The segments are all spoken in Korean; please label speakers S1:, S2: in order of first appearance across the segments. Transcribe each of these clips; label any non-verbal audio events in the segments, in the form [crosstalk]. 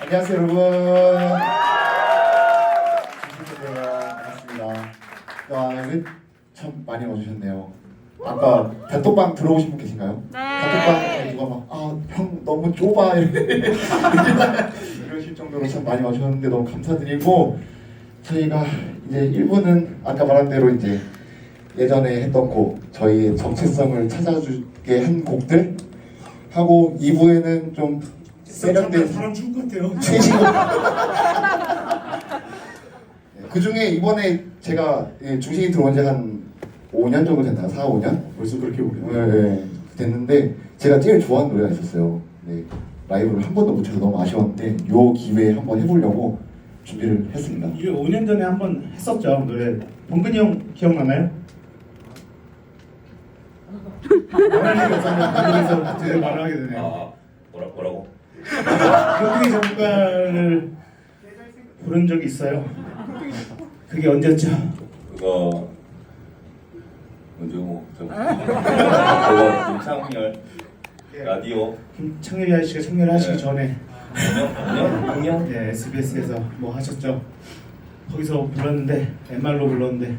S1: 안녕하세요 여러분. 안녕하세요. 반갑습니다. 와 이거 참 많이 와주셨네요. 아까 단톡방 들어오신 분 계신가요?
S2: 네.
S1: 단톡방에 누가 막아형 너무 좁아 이렇게 이러실 정도로 참 많이 와주셨는데 너무 감사드리고 저희가 이제 1부는 아까 말한 대로 이제 예전에 했던 곡 저희의 정체성을 찾아주게 한 곡들 하고 2부에는 좀 세련된
S3: 사람 죽을 것 같아요. [laughs]
S1: 최신 곡. 그 중에 이번에 제가 예, 중식이 들어온 지 한 5년 정도 됐나? 4, 5년?
S3: 벌써 그렇게 오래.
S1: 네, 네. 됐는데 제가 제일 좋아하는 노래가 있었어요. 네, 라이브를 한 번도 못해서 너무 아쉬웠는데 요 기회에 한번 해보려고 준비를 했습니다.
S3: 이게 5년 전에 한 번 했었죠 노래. 범근이 형 기억나나요? [laughs] 제대로 말을 하게 되네요.
S4: 아 뭐라 뭐라고?
S3: 격투기 전문가를 부른 적이 있어요. 그게 언제였죠?
S4: 그거 문중호 저 그거 김창렬 라디오
S3: 김창렬이 아저씨가 청렬 하시기
S4: 네.
S3: 전에
S4: 공연 공연
S3: 네, SBS에서 뭐 하셨죠? 거기서 불렀는데 MR로 불렀는데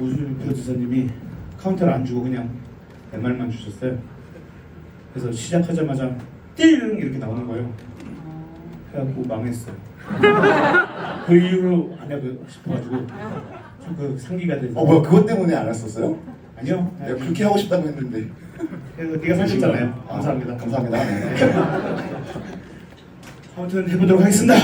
S3: 오준일 프로듀서님이 카운터를 안 주고 그냥 MR만 주셨어요. 그래서 시작하자마자 띠링 이렇게 나오는 거예요. 그래갖고 망했어요. 그 이후로 안 해고 싶어가지고 좀그 상기가 돼서
S1: 어 뭐야 그것 때문에 안 했었어요?
S3: 아니요.
S1: 내가 그렇게 하고 싶다고 했는데.
S3: 그래서 네가 사셨잖아요. 감사합니다.
S1: 아, 감사합니다. 네.
S3: 아무튼 해보도록 하겠습니다.